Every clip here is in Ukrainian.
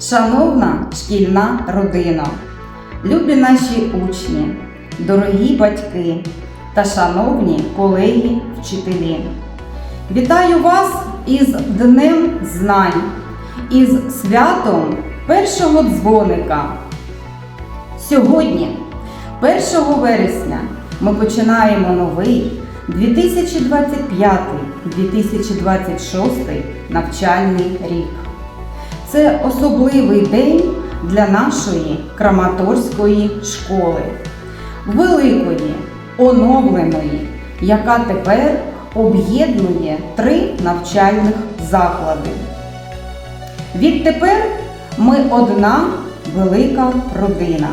Шановна шкільна родина, любі наші учні, дорогі батьки та шановні колеги вчителі. Вітаю вас із Днем Знань, із святом першого дзвоника. Сьогодні, 1 вересня, ми починаємо новий 2025-2026 навчальний рік. Це особливий день для нашої Краматорської школи, великої, оновленої, яка тепер об'єднує три навчальних заклади. Відтепер ми одна велика родина.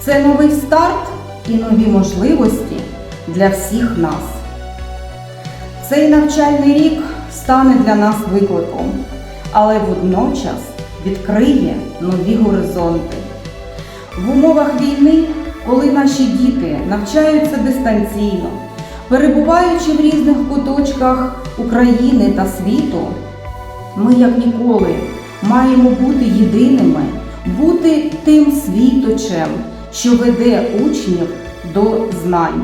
Це новий старт і нові можливості для всіх нас. Цей навчальний рік стане для нас викликом, але водночас відкриє нові горизонти. В умовах війни, коли наші діти навчаються дистанційно, перебуваючи в різних куточках України та світу, ми як ніколи маємо бути єдиними, бути тим світочем, що веде учнів до знань.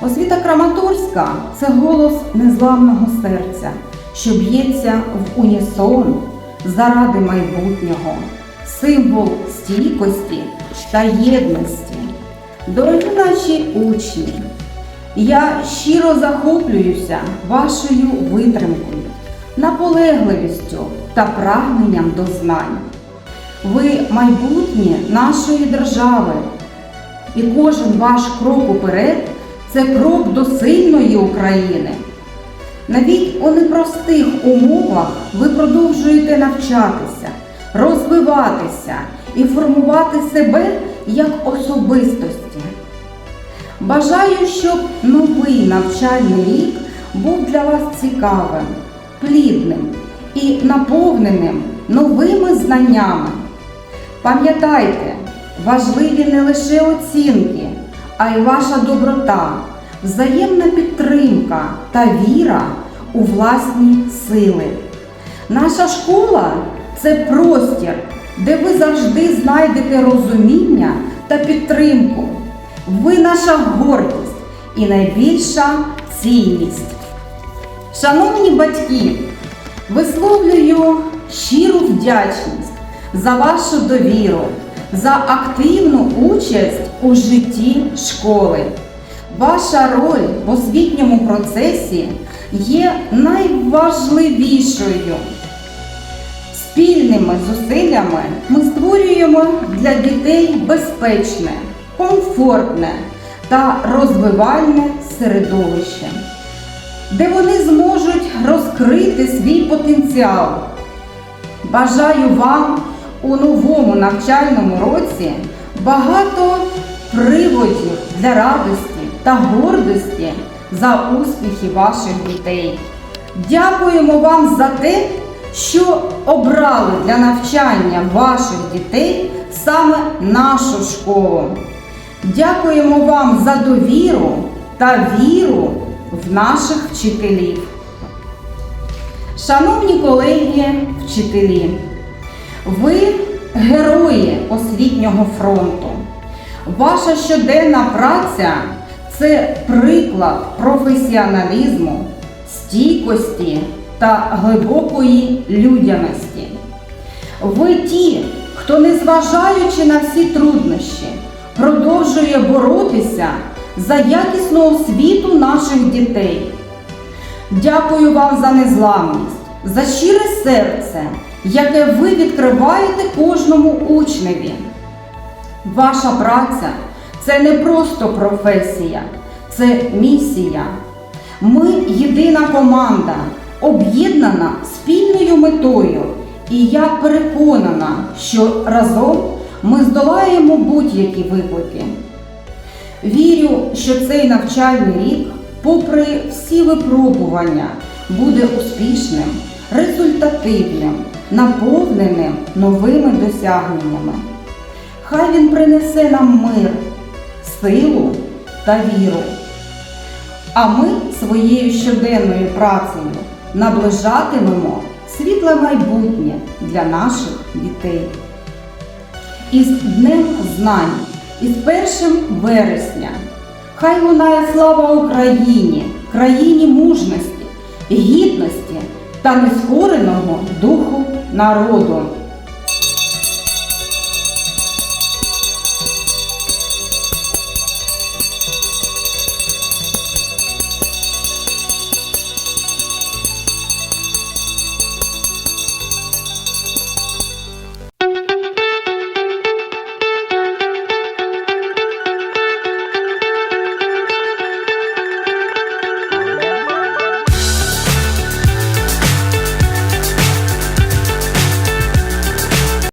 Освіта Краматорська це голос незламного серця, що б'ється в унісон заради майбутнього, символ стійкості та єдності. Дорогі наші учні, я щиро захоплююся вашою витримкою, наполегливістю та прагненням до знань. Ви майбутнє нашої держави, і кожен ваш крок уперед це крок до сильної України. Навіть у непростих умовах ви продовжуєте навчатися, розвиватися і формувати себе як особистості. Бажаю, щоб новий навчальний рік був для вас цікавим, плідним і наповненим новими знаннями. Пам'ятайте, важливі не лише оцінки, а й ваша доброта, взаємна підтримка та віра у власні сили. Наша школа це простір, де ви завжди знайдете розуміння та підтримку. Ви наша гордість і найбільша цінність. Шановні батьки, висловлюю щиру вдячність за вашу довіру, за активну участь у житті школи. Ваша роль в освітньому процесі є найважливішою. Спільними зусиллями ми створюємо для дітей безпечне, комфортне та розвивальне середовище, де вони зможуть розкрити свій потенціал. Бажаю вам у новому навчальному році багато приводів для радості та гордості за успіхи ваших дітей. Дякуємо вам за те, що обрали для навчання ваших дітей саме нашу школу. Дякуємо вам за довіру та віру в наших вчителів. Шановні колеги, вчителі, ви герої освітнього фронту. Ваша щоденна праця це приклад професіоналізму, стійкості та глибокої людяності. Ви ті, хто, незважаючи на всі труднощі, продовжує боротися за якісну освіту наших дітей. Дякую вам за незламність, за щире серце, яке ви відкриваєте кожному учневі. Ваша праця це не просто професія, це місія. Ми єдина команда, об'єднана спільною метою. І я переконана, що разом ми здолаємо будь-які виклики. Вірю, що цей навчальний рік, попри всі випробування, буде успішним, результативним, наповненим новими досягненнями. Хай він принесе нам мир, силу та віру. А ми своєю щоденною працею наближатимемо світле майбутнє для наших дітей. Із Днем Знань, із 1 вересня. Хай лунає слава Україні, країні мужності, гідності та нескореного духу народу.